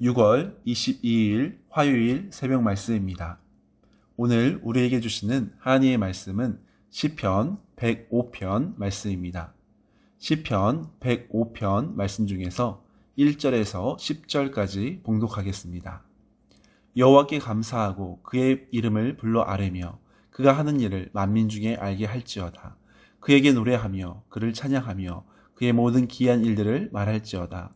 6월 22일 화요일 새벽 말씀입니다. 오늘 우리에게 주시는 하나님의 말씀은 시편 105편 말씀입니다. 시편 105편 말씀 중에서 1절에서 10절까지 봉독하겠습니다. 여호와께 감사하고 그의 이름을 불러 아뢰며 그가 하는 일을 만민 중에 알게 할지어다. 그에게 노래하며 그를 찬양하며 그의 모든 기한 일들을 말할지어다.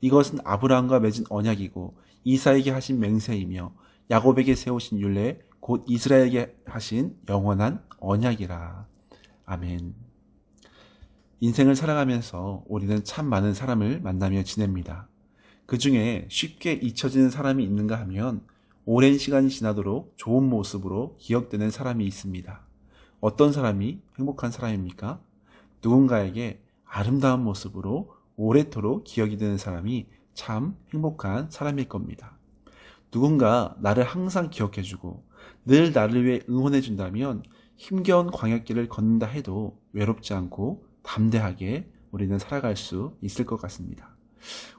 이것은 아브라함과 맺은 언약이고 이사에게 하신 맹세이며 야곱에게 세우신 율례 곧 이스라엘에게 하신 영원한 언약이라. 아멘. 인생을 살아가면서 우리는 참 많은 사람을 만나며 지냅니다. 그 중에 쉽게 잊혀지는 사람이 있는가 하면 오랜 시간이 지나도록 좋은 모습으로 기억되는 사람이 있습니다. 어떤 사람이 행복한 사람입니까? 누군가에게 아름다운 모습으로 오래도록 기억이 되는 사람이 참 행복한 사람일 겁니다. 누군가 나를 항상 기억해주고 늘 나를 위해 응원해준다면 힘겨운 광역길을 걷는다 해도 외롭지 않고 담대하게 우리는 살아갈 수 있을 것 같습니다.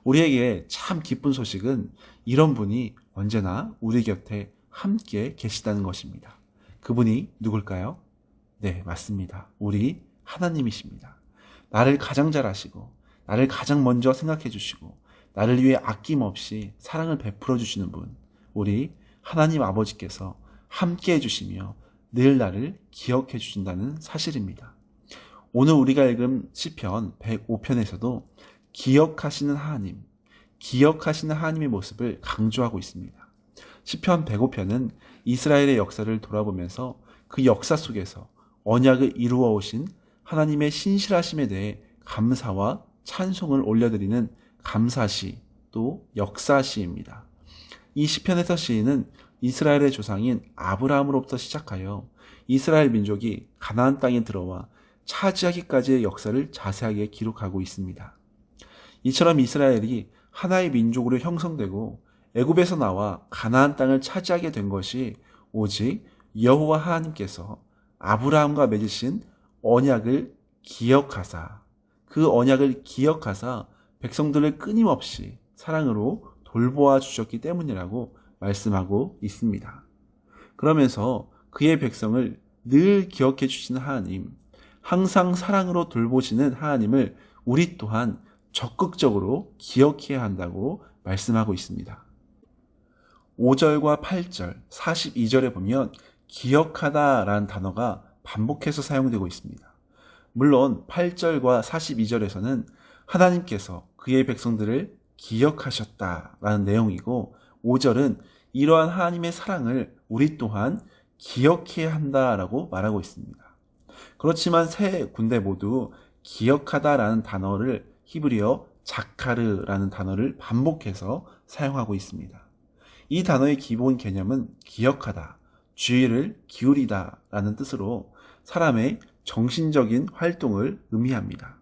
우리에게 참 기쁜 소식은 이런 분이 언제나 우리 곁에 함께 계시다는 것입니다. 그분이 누굴까요? 네, 맞습니다. 우리 하나님이십니다. 나를 가장 잘 아시고 나를 가장 먼저 생각해 주시고 나를 위해 아낌없이 사랑을 베풀어 주시는 분, 우리 하나님 아버지께서 함께 해 주시며 늘 나를 기억해 주신다는 사실입니다. 오늘 우리가 읽은 시편 105편에서도 기억하시는 하나님, 기억하시는 하나님의 모습을 강조하고 있습니다. 시편 105편은 이스라엘의 역사를 돌아보면서 그 역사 속에서 언약을 이루어 오신 하나님의 신실하심에 대해 감사와 찬송을 올려드리는 감사시 또 역사시입니다. 이 시편에서 시인은 이스라엘의 조상인 아브라함으로부터 시작하여 이스라엘 민족이 가나안 땅에 들어와 차지하기까지의 역사를 자세하게 기록하고 있습니다. 이처럼 이스라엘이 하나의 민족으로 형성되고 애굽에서 나와 가나안 땅을 차지하게 된 것이 오직 여호와 하나님께서 아브라함과 맺으신 언약을 기억하사 그 언약을 기억하사 백성들을 끊임없이 사랑으로 돌보아 주셨기 때문이라고 말씀하고 있습니다. 그러면서 그의 백성을 늘 기억해 주시는 하나님, 항상 사랑으로 돌보시는 하나님을 우리 또한 적극적으로 기억해야 한다고 말씀하고 있습니다. 5절과 8절, 42절에 보면 기억하다 라는 단어가 반복해서 사용되고 있습니다. 물론 8절과 42절에서는 하나님께서 그의 백성들을 기억하셨다라는 내용이고 5절은 이러한 하나님의 사랑을 우리 또한 기억해야 한다라고 말하고 있습니다. 그렇지만 세 군데 모두 기억하다라는 단어를 히브리어 자카르라는 단어를 반복해서 사용하고 있습니다. 이 단어의 기본 개념은 기억하다, 주의를 기울이다 라는 뜻으로 사람의 정신적인 활동을 의미합니다.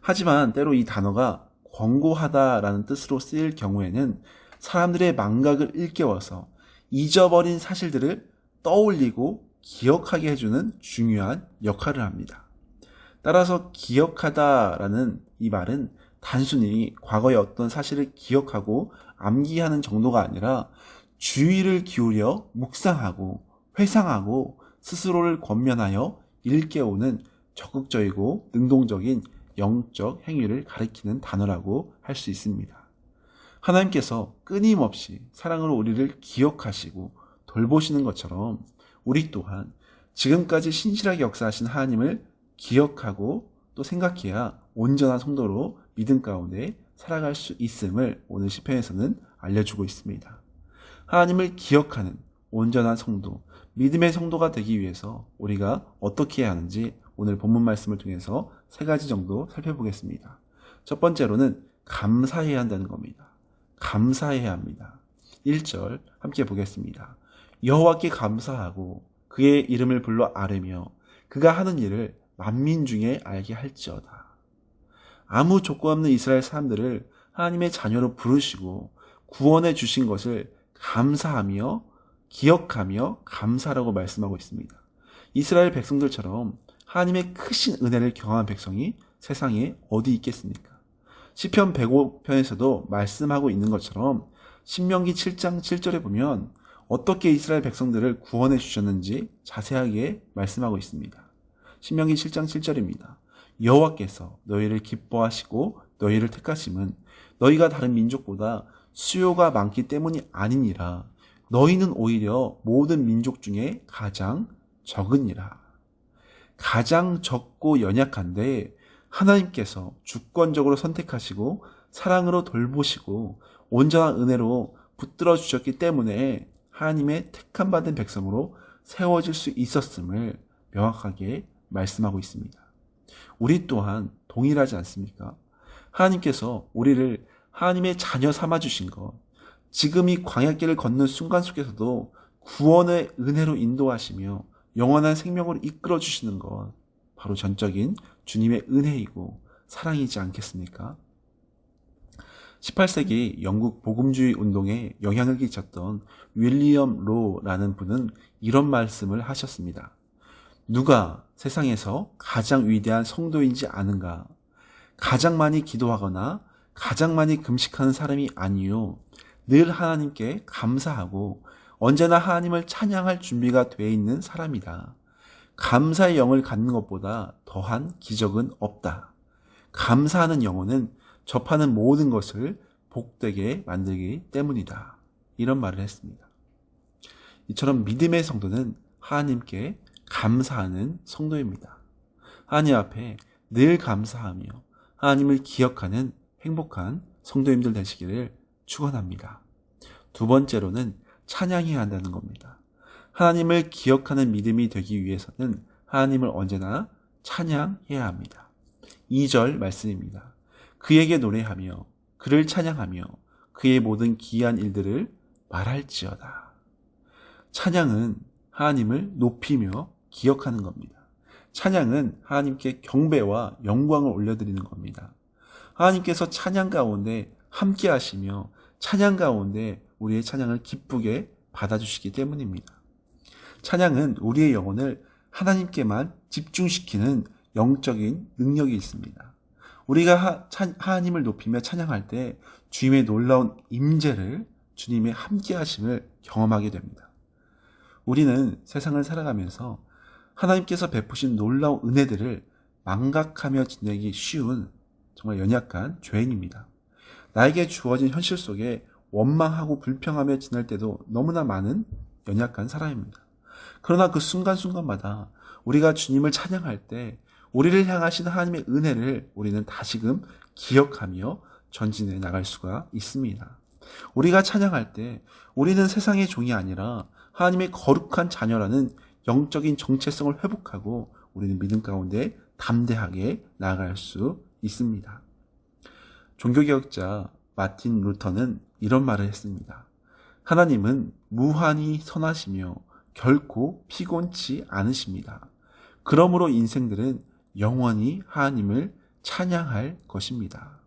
하지만 때로 이 단어가 권고하다라는 뜻으로 쓰일 경우에는 사람들의 망각을 일깨워서 잊어버린 사실들을 떠올리고 기억하게 해주는 중요한 역할을 합니다. 따라서 기억하다라는 이 말은 단순히 과거의 어떤 사실을 기억하고 암기하는 정도가 아니라 주의를 기울여 묵상하고 회상하고 스스로를 권면하여 일깨우는 적극적이고 능동적인 영적 행위를 가리키는 단어라고 할 수 있습니다. 하나님께서 끊임없이 사랑으로 우리를 기억하시고 돌보시는 것처럼 우리 또한 지금까지 신실하게 역사하신 하나님을 기억하고 또 생각해야 온전한 성도로 믿음 가운데 살아갈 수 있음을 오늘 시편에서는 알려주고 있습니다. 하나님을 기억하는 온전한 성도, 믿음의 성도가 되기 위해서 우리가 어떻게 해야 하는지 오늘 본문 말씀을 통해서 세 가지 정도 살펴보겠습니다. 첫 번째로는 감사해야 한다는 겁니다. 감사해야 합니다. 1절 함께 보겠습니다. 여호와께 감사하고 그의 이름을 불러 아뢰며 그가 하는 일을 만민 중에 알게 할지어다. 아무 조건 없는 이스라엘 사람들을 하나님의 자녀로 부르시고 구원해 주신 것을 감사하며 기억하며 감사라고 말씀하고 있습니다. 이스라엘 백성들처럼 하나님의 크신 은혜를 경험한 백성이 세상에 어디 있겠습니까? 시편 105편에서도 말씀하고 있는 것처럼 신명기 7장 7절에 보면 어떻게 이스라엘 백성들을 구원해 주셨는지 자세하게 말씀하고 있습니다. 신명기 7장 7절입니다. 여호와께서 너희를 기뻐하시고 너희를 택하심은 너희가 다른 민족보다 수요가 많기 때문이 아니니라. 너희는 오히려 모든 민족 중에 가장 적으니라. 가장 적고 연약한데 하나님께서 주권적으로 선택하시고 사랑으로 돌보시고 온전한 은혜로 붙들어 주셨기 때문에 하나님의 택함 받은 백성으로 세워질 수 있었음을 명확하게 말씀하고 있습니다. 우리 또한 동일하지 않습니까? 하나님께서 우리를 하나님의 자녀 삼아 주신 것, 지금 이 광야길을 걷는 순간 속에서도 구원의 은혜로 인도하시며 영원한 생명으로 이끌어 주시는 것, 바로 전적인 주님의 은혜이고 사랑이지 않겠습니까? 18세기 영국 복음주의 운동에 영향을 끼쳤던 윌리엄 로라는 분은 이런 말씀을 하셨습니다. 누가 세상에서 가장 위대한 성도인지 아는가? 가장 많이 기도하거나 가장 많이 금식하는 사람이 아니요. 늘 하나님께 감사하고 언제나 하나님을 찬양할 준비가 되어 있는 사람이다. 감사의 영을 갖는 것보다 더한 기적은 없다. 감사하는 영혼은 접하는 모든 것을 복되게 만들기 때문이다. 이런 말을 했습니다. 이처럼 믿음의 성도는 하나님께 감사하는 성도입니다. 하나님 앞에 늘 감사하며 하나님을 기억하는 행복한 성도님들 되시기를 축원합니다. 두 번째로는 찬양해야 한다는 겁니다. 하나님을 기억하는 믿음이 되기 위해서는 하나님을 언제나 찬양해야 합니다. 2절 말씀입니다. 그에게 노래하며 그를 찬양하며 그의 모든 기이한 일들을 말할지어다. 찬양은 하나님을 높이며 기억하는 겁니다. 찬양은 하나님께 경배와 영광을 올려드리는 겁니다. 하나님께서 찬양 가운데 함께 하시며 찬양 가운데 우리의 찬양을 기쁘게 받아주시기 때문입니다. 찬양은 우리의 영혼을 하나님께만 집중시키는 영적인 능력이 있습니다. 우리가 하나님을 높이며 찬양할 때 주님의 놀라운 임재를 주님의 함께 하심을 경험하게 됩니다. 우리는 세상을 살아가면서 하나님께서 베푸신 놀라운 은혜들을 망각하며 지내기 쉬운 정말 연약한 죄인입니다. 나에게 주어진 현실 속에 원망하고 불평하며 지낼 때도 너무나 많은 연약한 사람입니다. 그러나 그 순간순간마다 우리가 주님을 찬양할 때 우리를 향하신 하나님의 은혜를 우리는 다시금 기억하며 전진해 나갈 수가 있습니다. 우리가 찬양할 때 우리는 세상의 종이 아니라 하나님의 거룩한 자녀라는 영적인 정체성을 회복하고 우리는 믿음 가운데 담대하게 나아갈 수 있습니다. 종교개혁자 마틴 루터는 이런 말을 했습니다. 하나님은 무한히 선하시며 결코 피곤치 않으십니다. 그러므로 인생들은 영원히 하나님을 찬양할 것입니다.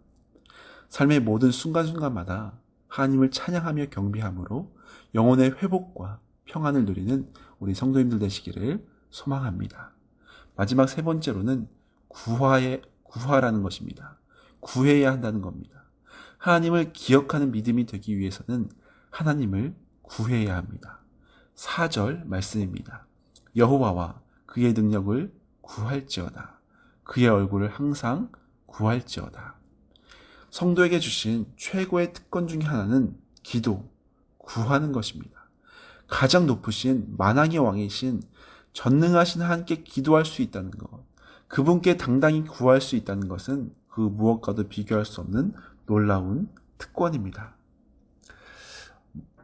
삶의 모든 순간순간마다 하나님을 찬양하며 경비함으로 영혼의 회복과 평안을 누리는 우리 성도님들 되시기를 소망합니다. 마지막 세 번째로는 구화의 구화라는 것입니다. 구해야 한다는 겁니다. 하나님을 기억하는 믿음이 되기 위해서는 하나님을 구해야 합니다. 4절 말씀입니다. 여호와와 그의 능력을 구할지어다. 그의 얼굴을 항상 구할지어다. 성도에게 주신 최고의 특권 중의 하나는 기도, 구하는 것입니다. 가장 높으신 만왕의 왕이신 전능하신 하나님께 기도할 수 있다는 것, 그분께 당당히 구할 수 있다는 것은 그 무엇과도 비교할 수 없는 놀라운 특권입니다.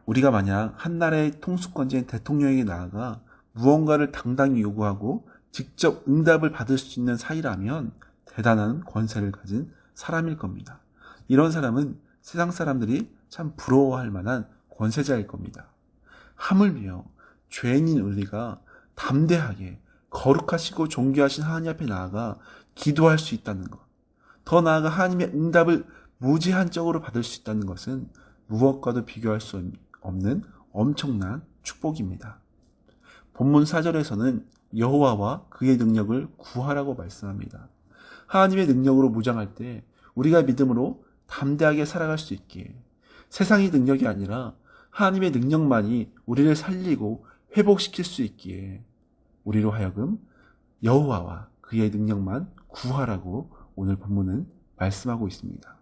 우리가 만약 한 나라의 통수권자인 대통령에게 나아가 무언가를 당당히 요구하고 직접 응답을 받을 수 있는 사이라면 대단한 권세를 가진 사람일 겁니다. 이런 사람은 세상 사람들이 참 부러워할 만한 권세자일 겁니다. 하물며 죄인인 우리가 담대하게 거룩하시고 존귀하신 하나님 앞에 나아가 기도할 수 있다는 것. 더 나아가 하나님의 응답을 무제한적으로 받을 수 있다는 것은 무엇과도 비교할 수 없는 엄청난 축복입니다. 본문 4절에서는 여호와와 그의 능력을 구하라고 말씀합니다. 하나님의 능력으로 무장할 때 우리가 믿음으로 담대하게 살아갈 수 있기에 세상의 능력이 아니라 하나님의 능력만이 우리를 살리고 회복시킬 수 있기에 우리로 하여금 여호와와 그의 능력만 구하라고 오늘 본문은 말씀하고 있습니다.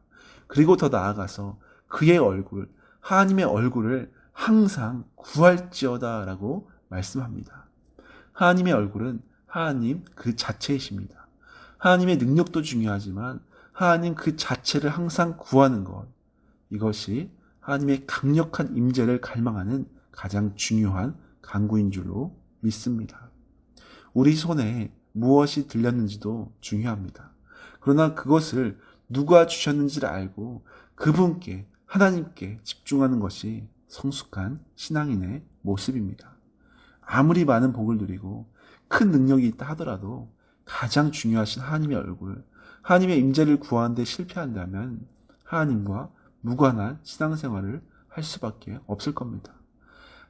그리고 더 나아가서 그의 얼굴, 하나님의 얼굴을 항상 구할지어다 라고 말씀합니다. 하나님의 얼굴은 하나님 그 자체이십니다. 하나님의 능력도 중요하지만 하나님 그 자체를 항상 구하는 것 이것이 하나님의 강력한 임재를 갈망하는 가장 중요한 강구인 줄로 믿습니다. 우리 손에 무엇이 들렸는지도 중요합니다. 그러나 그것을 누가 주셨는지를 알고 그분께 하나님께 집중하는 것이 성숙한 신앙인의 모습입니다. 아무리 많은 복을 누리고 큰 능력이 있다 하더라도 가장 중요하신 하나님의 얼굴, 하나님의 임재를 구하는데 실패한다면 하나님과 무관한 신앙생활을 할 수밖에 없을 겁니다.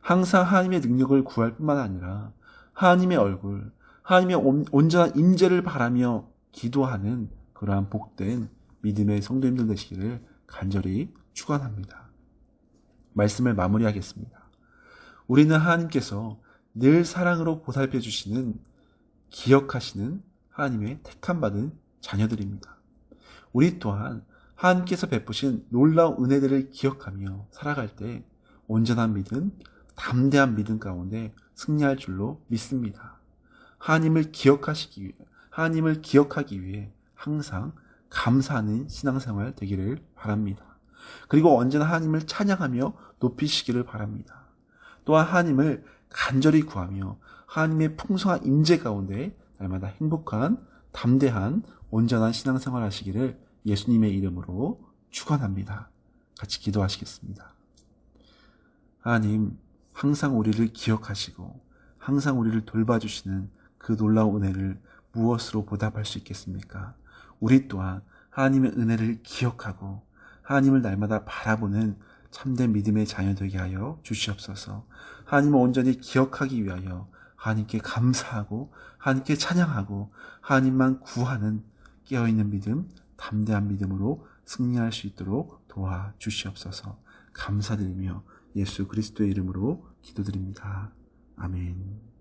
항상 하나님의 능력을 구할 뿐만 아니라 하나님의 얼굴, 하나님의 온전한 임재를 바라며 기도하는 그러한 복된 믿음의 성도님들 되시기를 간절히 축원합니다. 말씀을 마무리하겠습니다. 우리는 하나님께서 늘 사랑으로 보살펴 주시는 기억하시는 하나님의 택함 받은 자녀들입니다. 우리 또한 하나님께서 베푸신 놀라운 은혜들을 기억하며 살아갈 때 온전한 믿음, 담대한 믿음 가운데 승리할 줄로 믿습니다. 하나님을 기억하시기 위해, 하나님을 기억하기 위해 항상 감사하는 신앙생활 되기를 바랍니다. 그리고 언제나 하나님을 찬양하며 높이시기를 바랍니다. 또한 하나님을 간절히 구하며 하나님의 풍성한 임재 가운데 날마다 행복한 담대한 온전한 신앙생활 하시기를 예수님의 이름으로 축원합니다. 같이 기도하시겠습니다. 하나님 항상 우리를 기억하시고 항상 우리를 돌봐주시는 그 놀라운 은혜를 무엇으로 보답할 수 있겠습니까? 우리 또한 하나님의 은혜를 기억하고 하나님을 날마다 바라보는 참된 믿음의 자녀 되게 하여 주시옵소서. 하나님을 온전히 기억하기 위하여 하나님께 감사하고 하나님께 찬양하고 하나님만 구하는 깨어있는 믿음, 담대한 믿음으로 승리할 수 있도록 도와 주시옵소서. 감사드리며 예수 그리스도의 이름으로 기도드립니다. 아멘.